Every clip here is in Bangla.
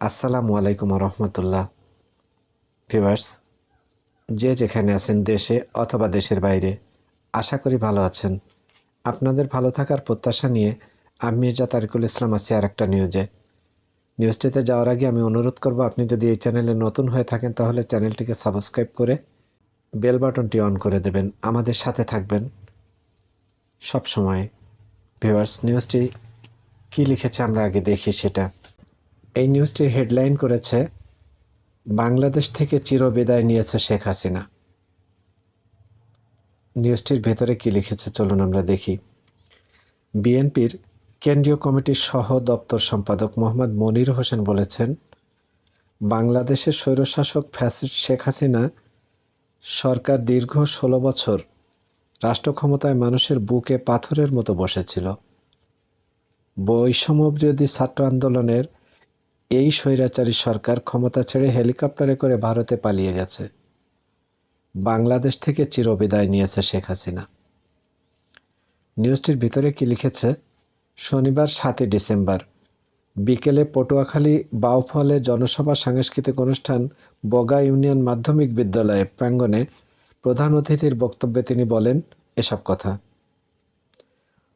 আসসালামু আলাইকুম রহমতুল্লাহ ভিউয়ার্স, যে যেখানে আছেন দেশে অথবা দেশের বাইরে, আশা করি ভালো আছেন। আপনাদের ভালো থাকার প্রত্যাশা নিয়ে আমি মির্জা তারিকুল ইসলাম আছি আর একটা নিউজে নিউজটিতে যাওয়ার আগে আমি অনুরোধ করব, আপনি যদি এই চ্যানেলে নতুন হয়ে থাকেন, তাহলে চ্যানেলটিকে সাবস্ক্রাইব করে বেল বাটনটি অন করে দেবেন। আমাদের সাথে থাকবেন সব সময়। ভিউয়ার্স নিউজটি কী লিখেছে আমরা আগে দেখি সেটা। এই নিউজটির হেডলাইন করেছে, বাংলাদেশ থেকে চিরবিদায় নিয়েছে শেখ হাসিনা। নিউজটির ভেতরে কি লিখেছে, চলুন আমরা দেখি। বিএনপির কেন্দ্রীয় কমিটির সহ দপ্তর সম্পাদক মোহাম্মদ মনির হোসেন বলেছেন, বাংলাদেশের স্বৈরশাসক ফ্যাসিস্ট শেখ হাসিনা সরকার দীর্ঘ ষোলো বছর রাষ্ট্র ক্ষমতায় মানুষের বুকে পাথরের মতো বসেছিল। বৈষম্যবিরোধী ছাত্র আন্দোলনের এই স্বৈরাচারী সরকার ক্ষমতা ছেড়ে হেলিকপ্টারে করে ভারতে পালিয়ে গেছে। বাংলাদেশ থেকে চিরবিদায় নিয়েছে শেখ হাসিনা। নিউজটির ভিতরে কি লিখেছে? শনিবার সাতই ডিসেম্বর। বিকেলে পটুয়াখালী বাউফলে জনসভা সাংস্কৃতিক অনুষ্ঠান বগা ইউনিয়ন মাধ্যমিক বিদ্যালয়ে প্রাঙ্গণে প্রধান অতিথির বক্তব্যে তিনি বলেন এসব কথা।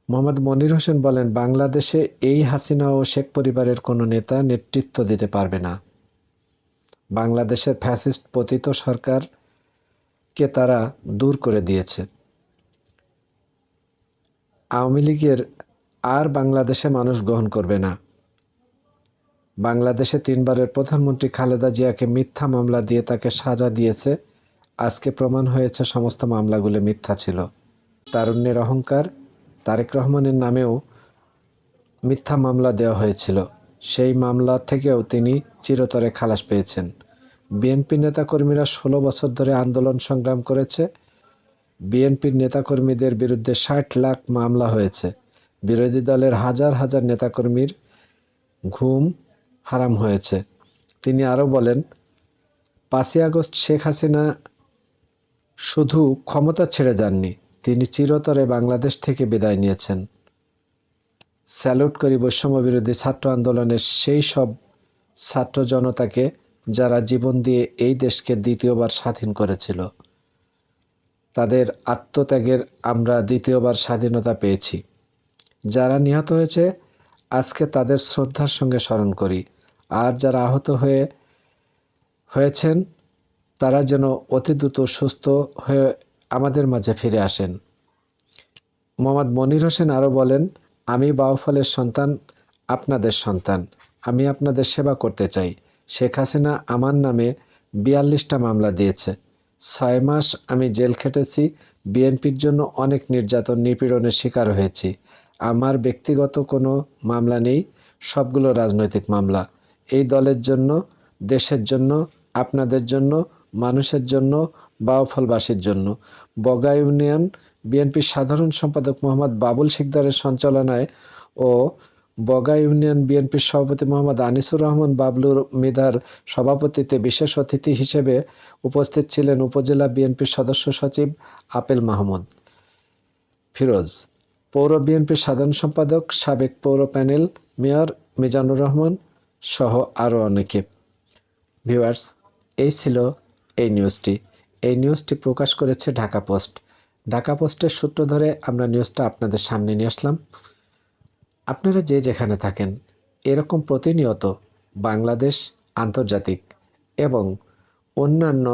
মোহাম্মদ মনির হোসেন বলেন, বাংলাদেশে এই হাসিনা ও শেখ পরিবারের কোনো নেতা নেতৃত্ব দিতে পারবে না। বাংলাদেশের ফ্যাসিস্ট পতিত সরকারকে তারা দূর করে দিয়েছে। আওয়ামী লীগের আর বাংলাদেশে মানুষ গ্রহণ করবে না। বাংলাদেশে তিনবারের প্রধানমন্ত্রী খালেদা জিয়াকে মিথ্যা মামলা দিয়ে তাকে সাজা দিয়েছে। আজকে প্রমাণ হয়েছে সমস্ত মামলাগুলো মিথ্যা ছিল। তারুণ্যের অহংকার তারেক রহমানের নামেও মিথ্যা মামলা দেওয়া হয়েছিল। সেই মামলা থেকেও তিনি চিরতরে খালাস পেয়েছেন। বিএনপি নেতাকর্মীরা ষোলো বছর ধরে আন্দোলন সংগ্রাম করেছে। বিএনপির নেতাকর্মীদের বিরুদ্ধে ষাট লাখ মামলা হয়েছে। বিরোধী দলের হাজার হাজার নেতাকর্মীর ঘুম হারাম হয়েছে। তিনি আরও বলেন, পাঁচই আগস্ট শেখ হাসিনা শুধু ক্ষমতা ছেড়ে যাননি, তিনি চিরতরে বাংলাদেশ থেকে বিদায় নিয়েছেন। স্যালুট করি বৈষম্য বিরোধী ছাত্র আন্দোলনের সেই সব ছাত্র জনতাকে যারা জীবন দিয়ে এই দেশকে দ্বিতীয়বার স্বাধীন করেছিল। তাদের আত্মত্যাগের আমরা দ্বিতীয়বার স্বাধীনতা পেয়েছি। যারা নিহত হয়েছে, আজকে তাদের শ্রদ্ধার সঙ্গে স্মরণ করি। আর যারা আহত হয়ে, হয়েছেন, তারা যেন অতি দ্রুত সুস্থ হয়ে আমাদের মাঝে ফিরে আসেন। মোহাম্মদ মনির হোসেন আরও বলেন, আমি বাউফলের সন্তান, আপনাদের সন্তান। আমি আপনাদের সেবা করতে চাই। শেখ হাসিনা আমার নামে বিয়াল্লিশটা মামলা দিয়েছে। ছয় মাস আমি জেল খেটেছি। বিএনপির জন্য অনেক নির্যাতন, নিপীড়নের শিকার হয়েছি। আমার ব্যক্তিগত কোনো মামলা নেই, সবগুলো রাজনৈতিক মামলা। এই দলের জন্য, দেশের জন্য, আপনাদের জন্য, মানুষের জন্য বাউফলবাসীর জন্য। বগা ইউনিয়ন বিএনপির সাধারণ সম্পাদক মোহাম্মদ বাবুল শিকদারের সঞ্চালনায় ও বগা ইউনিয়ন বিএনপির সভাপতি মোহাম্মদ আনিসুর রহমান বাবলুর মিধার সভাপতিতে বিশেষ অতিথি হিসেবে উপস্থিত ছিলেন উপজেলা বিএনপির সদস্য সচিব আপেল মাহমুদ। ফিরোজ পৌর বিএনপির সাধারণ সম্পাদক, সাবেক পৌর প্যানেল মেয়র মিজানুর রহমান সহ আরও অনেকে। ভিউয়ার্স, এই ছিল এই নিউজটি। এই নিউজটি প্রকাশ করেছে ঢাকা পোস্ট। ঢাকা পোস্টের সূত্র ধরে আমরা নিউজটা আপনাদের সামনে নিয়ে আসলাম। আপনারা যে যেখানে থাকেন, এরকম প্রতিনিয়ত বাংলাদেশ আন্তর্জাতিক এবং অন্যান্য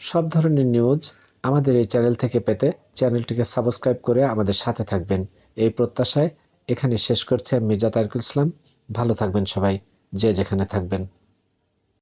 সব ধরনের নিউজ আমাদের এই চ্যানেল থেকে পেতে চ্যানেলটিকে সাবস্ক্রাইব করে আমাদের সাথে থাকবেন। এই প্রত্যাশায় এখানে শেষ করছে মির্জা তারকুল ইসলাম। ভালো থাকবেন সবাই। যে যেখানে থাকবেন।